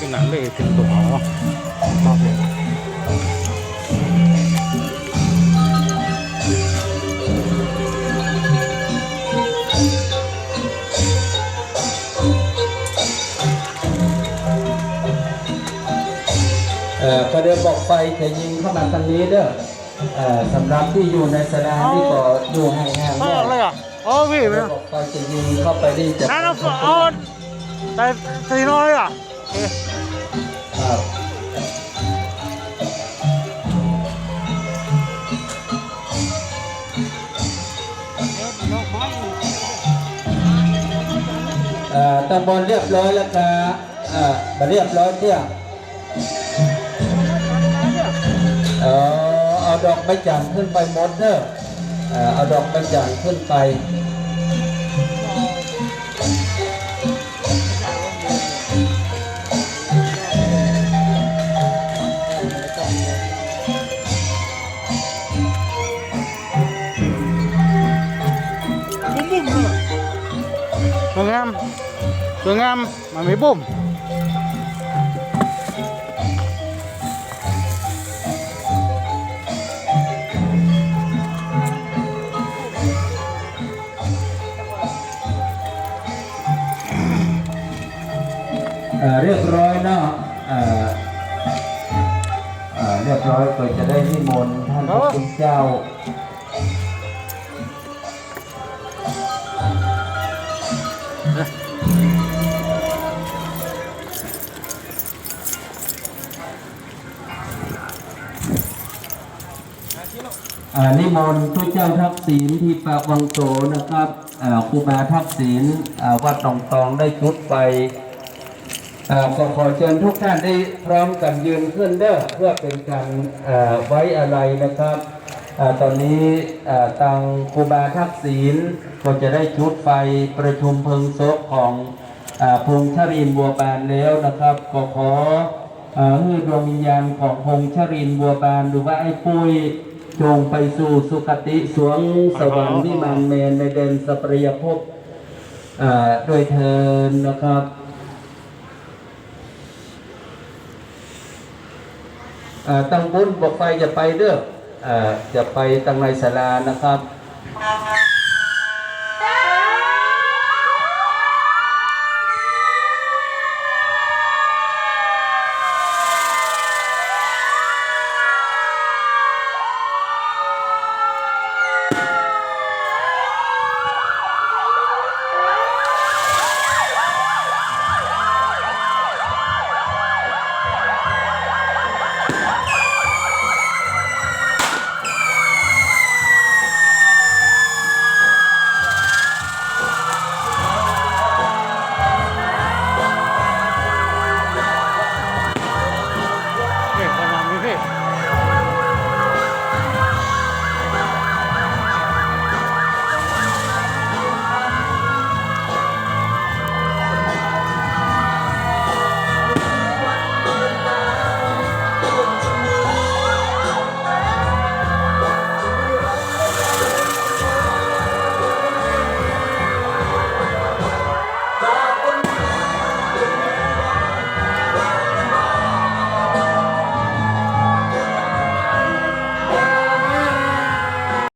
เป็นหนังเลยถึงตัวอ๋อครับผมเอ่อประเดี๋ยวบอกไฟจะยิงเข้ามาทางนี้เด้อเอ่อสำหรับที่อยู่ในสนามนี่ก็อยู่ห่างๆเอหน่ออยอะไรอะอ๋อพี่ประไม่เดี๋ยวบอกไฟจะยิงเข้าไปนี่จะนั่นเอาเอาแต่ตีน้อยอะโอเครับเอ่อตำบลเรียบร้อยแล้วครับเอ่อมาเรียบร้อยเนี่ยเออเอาดอกไม้จันทร์ขึ้นไปหมดเด้อเอ่อเอาดอกไม้จันทร์ขึ้นไป สวยงามมันไม่บุ้มเอ่อเรียบร้อยเนาะเอ่อเอ่อเรียบร้อยก็จะได้นิมนต์ท่านพระคุณเจ้า นิมนต์พระเจ้าทักษิณที่ปากวังโสนะครับครูบาทักษิณวัดหนองตองได้ชุดไปอ่าขอเชิญทุกท่านได้พร้อมกันยืนขึ้นเด้อเพื่อเป็นการไว้อะไรนะครับ ตอนนี้อ่าทางครูบาทักษิณก็จะได้ชุดไฟประชุมเพลิงศพของอพงษ์ชรินบัวบานแล้วนะครับ ก็ขอให้ดวงวิญญาณของพงษ์ชรินบัวบานหรือว่าไอ้ปุ้ยจงไปสู่สุคติสวงสวรรค์วิมานเมนในเดนสัปริยภพโดยเทินนะครับตั้งบุญบอกไฟจะไปเด้อ จะไปตั้งในศาลานะครับ